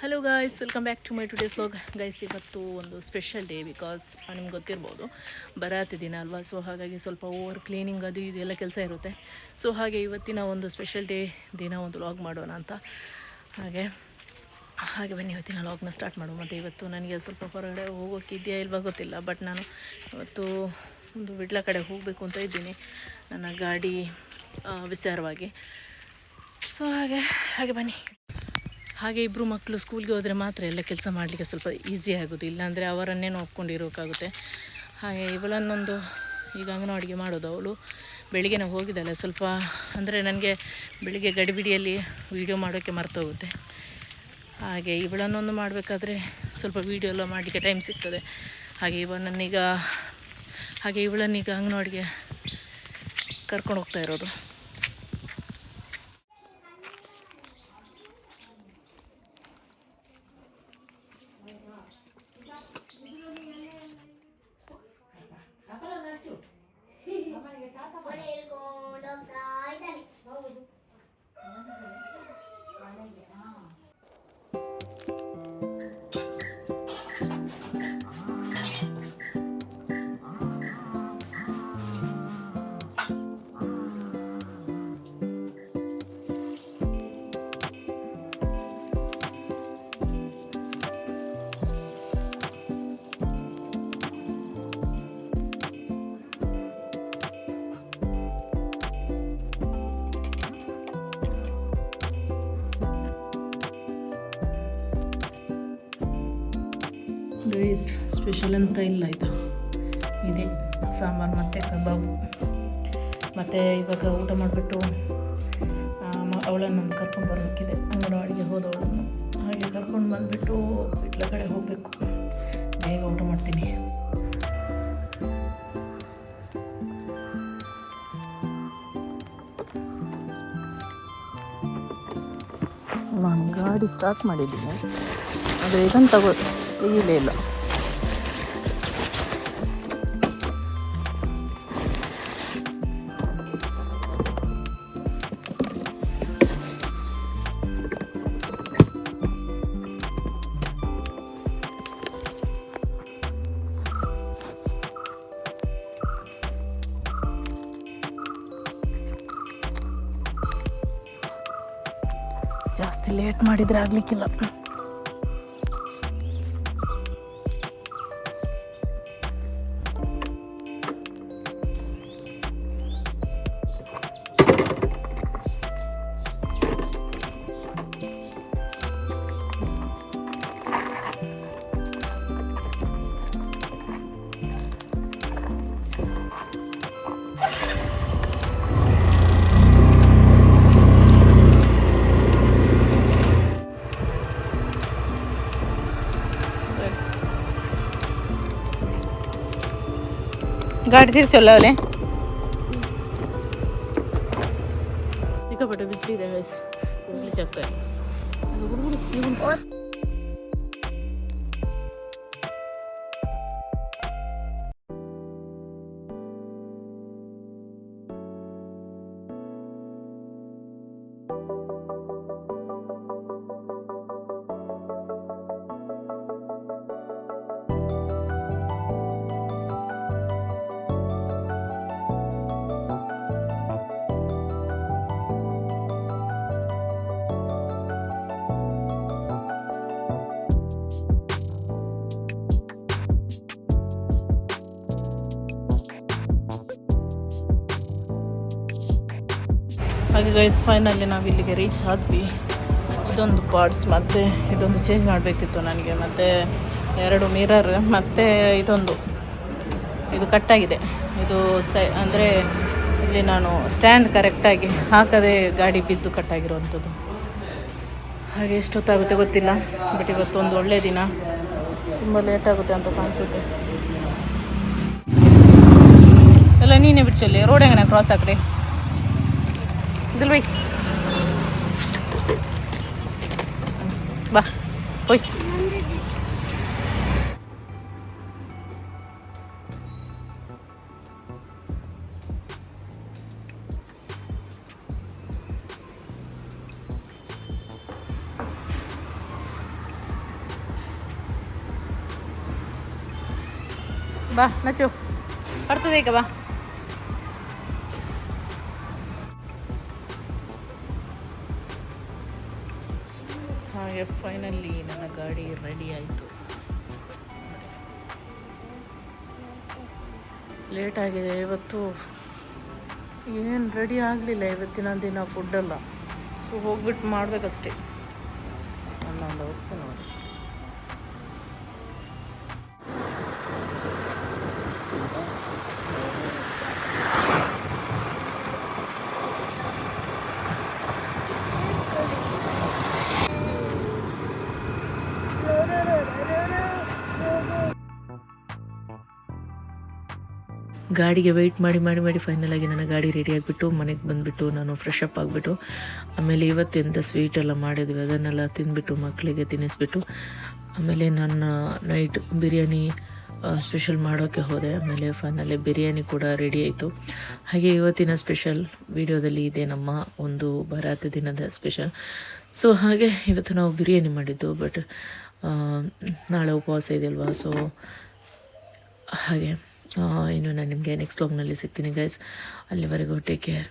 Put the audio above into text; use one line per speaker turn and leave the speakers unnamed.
Hello guys welcome back to my today's log guys ಇವತ್ತು ಒಂದು special day because ನಿಮ್ಗೆ ಗೊತ್ತಿರ್ಬೋದು ಬರಾತಿದ್ದೀನ ದಿನ ಅಲ್ವಾ? ಸೊ ಹಾಗಾಗಿ ಸ್ವಲ್ಪ ಓವರ್ ಕ್ಲೀನಿಂಗ್ ಅದು ಇದು ಎಲ್ಲ ಕೆಲಸ ಇರುತ್ತೆ. ಸೊ ಹಾಗೆ ಇವತ್ತಿನ ಒಂದು ಸ್ಪೆಷಲ್ ಡೇ ದಿನ ಒಂದು ಲಾಗ್ ಮಾಡೋಣ ಅಂತ. ಹಾಗೆ ಹಾಗೆ ಬನ್ನಿ, ಇವತ್ತಿನ ಲಾಗ್ನ ಸ್ಟಾರ್ಟ್ ಮಾಡು ಮತ್ತು ಇವತ್ತು ನನಗೆ ಸ್ವಲ್ಪ ಹೊರಗಡೆ ಹೋಗೋಕೆ ಇದೆಯಾ ಇಲ್ವಾ ಗೊತ್ತಿಲ್ಲ ಬಟ್ ನಾನು ಇವತ್ತು ಒಂದು ಬಿಡ್ಲ ಕಡೆ ಹೋಗಬೇಕು ಅಂತ ಇದ್ದೀನಿ, ನನ್ನ ಗಾಡಿ ವಿಚಾರವಾಗಿ ಸೊ ಹಾಗೆ ಹಾಗೆ ಬನ್ನಿ. ಹಾಗೆ ಇಬ್ಬರು ಮಕ್ಕಳು ಸ್ಕೂಲ್ಗೆ ಹೋದರೆ ಮಾತ್ರ ಎಲ್ಲ ಕೆಲಸ ಮಾಡಲಿಕ್ಕೆ ಸ್ವಲ್ಪ ಈಸಿ ಆಗೋದು. ಇಲ್ಲಾಂದರೆ ಅವರನ್ನೇ ನೋಡ್ಕೊಂಡಿರೋಕ್ಕಾಗುತ್ತೆ ಹಾಗೆ ಇವಳನ್ನೊಂದು ಈಗ ಅಂಗನವಾಡಿಗೆ ಮಾಡೋದು ಅವಳು. ಬೆಳಿಗ್ಗೆ ನಾವು ಹೋಗಿದ್ದಲ್ಲ ಸ್ವಲ್ಪ ಅಂದರೆ ನನಗೆ ಬೆಳಿಗ್ಗೆ ಗಡಿಬಿಡಿಯಲ್ಲಿ ವೀಡಿಯೋ ಮಾಡೋಕ್ಕೆ ಮರ್ತೋಗುತ್ತೆ. ಹಾಗೆ ಇವಳನ್ನೊಂದು ಮಾಡಬೇಕಾದ್ರೆ ಸ್ವಲ್ಪ ವೀಡಿಯೋ ಎಲ್ಲ ಮಾಡಲಿಕ್ಕೆ ಟೈಮ್ ಸಿಗ್ತದೆ. ಹಾಗೆ ಇವಳನ್ನೀಗ ಹಾಗೆ ಇವಳನ್ನೀಗ ಅಂಗನವಾಡಿಗೆ ಕರ್ಕೊಂಡು ಹೋಗ್ತಾ ಇರೋದು. ಗೈಸ್ ಸ್ಪೆಷಲ್ ಅಂತ ಇಲ್ಲ ಇದು. ಇದೆ. ಸಾಂಬಾರು ಮತ್ತು ಕಬಾಬು. ಮತ್ತು ಇವಾಗ ಊಟ ಮಾಡಿಬಿಟ್ಟು ಅವಳನ್ನೊಂದು ಕರ್ಕೊಂಡು ಬರಬೇಕಿದೆ. ಅಂಗನವಾಡಿಗೆ ಹೋದವಳನ್ನು. ಹಾಗೆ ಕರ್ಕೊಂಡು ಬಂದುಬಿಟ್ಟು ಇಟ್ಲ ಕಡೆ ಹೋಗಬೇಕು. ಬೇಗ ಊಟ ಮಾಡ್ತೀನಿ. ನಾನು ಸ್ಟಾರ್ಟ್ ಮಾಡಿದ್ದೀನಿ. ಅದು ಇದನ್ನು ತಗೋ, ತೆಗಿಲೇ ಇಲ್ಲ. ಜಾಸ್ತಿ ಲೇಟ್ ಮಾಡಿದ್ರೆ ಆಗಲಿಕ್ಕಿಲ್ಲ. ഗാഡി തിരിച്ചല്ലോ അല്ലേ? ചിക്കപ്പെട്ടു ബിസ്ലി ദേവേസ്. ഉള്ളിൽ ചക്കായി ಹಾಗೆ ಗೈಸ್ ಫೈನಲಿ ನಾವು ಇಲ್ಲಿಗೆ ರೀಚ್ ಆದ್ವಿ. ಇದೊಂದು ಪಾರ್ಟ್ಸ್ ಮತ್ತು ಇದೊಂದು ಚೇಂಜ್ ಮಾಡಬೇಕಿತ್ತು ನನಗೆ, ಮತ್ತು ಎರಡು ಮಿರರ್ ಮತ್ತು ಇದೊಂದು. ಇದು ಕಟ್ಟಾಗಿದೆ ಇದು ಸೈ, ಅಂದರೆ ಇಲ್ಲಿ ನಾನು ಸ್ಟ್ಯಾಂಡ್ ಕರೆಕ್ಟಾಗಿ ಹಾಕದೆ ಗಾಡಿ ಬಿದ್ದು ಕಟ್ಟಾಗಿರುವಂಥದ್ದು ಹಾಗೆ ಎಷ್ಟೊತ್ತಾಗುತ್ತೆ ಗೊತ್ತಿಲ್ಲ ಬಟ್ ಇವತ್ತೊಂದು ಒಳ್ಳೆಯ ದಿನ. ತುಂಬ ಲೇಟ್ ಆಗುತ್ತೆ ಅಂತ ಕಾಣಿಸುತ್ತೆ. ಎಲ್ಲ ನೀನೇ ಬಿಡ್ಚಲ್ಲಿ ರೋಡ್ ಹೆಂಗೆ ಕ್ರಾಸ್ ಹಾಕ್ರಿ? de Luis. Va, voy. Va, Nacho, parte de acá, va. ಹಾಗೆ ಫೈನಲಿ ನನ್ನ ಗಾಡಿ ರೆಡಿ ಆಯಿತು. ಲೇಟ್ ಆಗಿದೆ ಇವತ್ತು. ಏನು ರೆಡಿ ಆಗಲಿಲ್ಲ ಇವತ್ತಿನ ದಿನ ಫುಡ್ಡೆಲ್ಲ ಸೊ ಹೋಗ್ಬಿಟ್ಟು ಮಾಡಬೇಕಷ್ಟೇ. ನನ್ನ ಒಂದು ಅವಸ್ಥೆ ನೋಡಿ. ಗಾಡಿಗೆ ವೆಯ್ಟ್ ಮಾಡಿ ಮಾಡಿ ಮಾಡಿ ಫೈನಲಾಗಿ ನನ್ನ ಗಾಡಿ ರೆಡಿ ಆಗಿಬಿಟ್ಟು ಮನೆಗೆ ಬಂದುಬಿಟ್ಟು ನಾನು ಫ್ರೆಶ್ ಅಪ್ ಆಗಿಬಿಟ್ಟು ಆಮೇಲೆ ಇವತ್ತೆಂತ ಸ್ವೀಟ್ ಎಲ್ಲ ಮಾಡಿದ್ವಿ, ಅದನ್ನೆಲ್ಲ ತಿಂದುಬಿಟ್ಟು ಮಕ್ಕಳಿಗೆ ತಿನ್ನಿಸ್ಬಿಟ್ಟು ಆಮೇಲೆ ನನ್ನ ನೈಟ್ ಬಿರಿಯಾನಿ ಸ್ಪೆಷಲ್ ಮಾಡೋಕ್ಕೆ ಹೋದೆ. ಆಮೇಲೆ ಫೈನಲಿ ಬಿರಿಯಾನಿ ಕೂಡ ರೆಡಿ ಆಯಿತು. ಹಾಗೆ ಇವತ್ತಿನ ಸ್ಪೆಷಲ್ ವಿಡಿಯೋದಲ್ಲಿ ಇದೆ ನಮ್ಮ ಒಂದು ಬರಾತ ದಿನದ ಸ್ಪೆಷಲ್ ಸೊ ಹಾಗೆ ಇವತ್ತು ನಾವು ಬಿರಿಯಾನಿ ಮಾಡಿದ್ದು ಬಟ್ ನಾಳೆ ಉಪವಾಸ ಇದೆಯಲ್ವಾ ಸೊ ಹಾಗೆ. ಇನ್ನು ನಾನು ನಿಮಗೆ ನೆಕ್ಸ್ಟ್ ಲಾಗ್ನಲ್ಲಿ ಸಿಗ್ತೀನಿ ಗೈಸ್ ಅಲ್ಲಿವರೆಗೂ ಟೇಕ್ ಕೇರ್